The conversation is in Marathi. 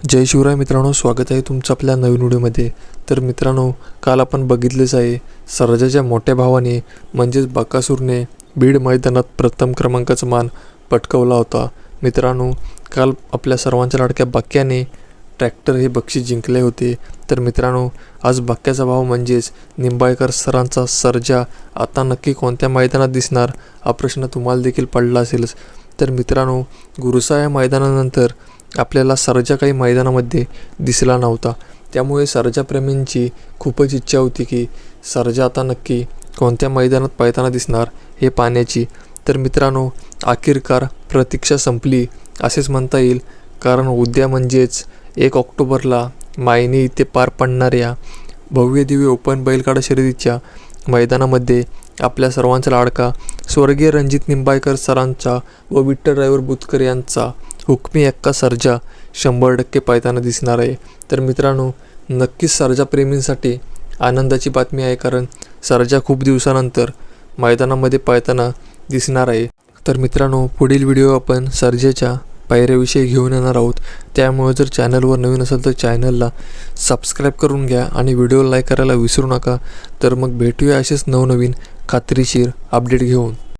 जय शिवराय मित्रांनो स्वागत आहे तुमचं आपल्या नवीन व्हिडिओमध्ये. तर मित्रांनो काल आपण बघितलेच आहे सर्जाच्या मोठ्या भावाने म्हणजेच बकासूरने बीड मैदानात प्रथम क्रमांकाचा मान पटकवला होता. मित्रांनो काल आपल्या सर्वांच्या लाडक्या बाक्याने ट्रॅक्टर हे बक्षीस जिंकले होते. तर मित्रांनो आज बाक्याचा भाव म्हणजेच निंबाळकर सरांचा सर्जा आता नक्की कोणत्या मैदानात दिसणार हा प्रश्न तुम्हाला देखील पडला असेलच. तर मित्रांनो गुरुसा या मैदानानंतर आपल्याला सरजा काही मैदानामध्ये दिसला नव्हता. त्यामुळे सरजाप्रेमींची खूपच इच्छा होती की सरजा आता नक्की कोणत्या मैदानात पळताना दिसणार हे पाहण्याची. तर मित्रांनो आखिरकार प्रतीक्षा संपली असेच म्हणता येईल. कारण उद्या म्हणजेच एक ऑक्टोबरला मायनी इथे पार पडणाऱ्या भव्य दिव्य ओपन बैलगाडा शर्यतीच्या मैदानामध्ये आपल्या सर्वांचा लाडका स्वर्गीय रणजित निंबाळकर सरांचा व विठ्ठल ड्रायव्हर बुतकर यांचा हुकमी एक्का सर्जा शंभर टक्के पायताना दिसणार आहे. तर मित्रांनो नक्कीच सर्जाप्रेमींसाठी आनंदाची बातमी आहे कारण सर्जा खूप दिवसानंतर मैदानामध्ये पाळताना दिसणार आहे. तर मित्रांनो पुढील व्हिडिओ आपण सर्जेच्या पायऱ्याविषयी घेऊन येणार आहोत. त्यामुळे जर चॅनलवर नवीन असेल तर चॅनलला सबस्क्राईब करून घ्या आणि व्हिडिओ लाईक करायला विसरू नका. तर मग भेटूया असेच नवनवीन खात्रीशीर अपडेट घेऊन.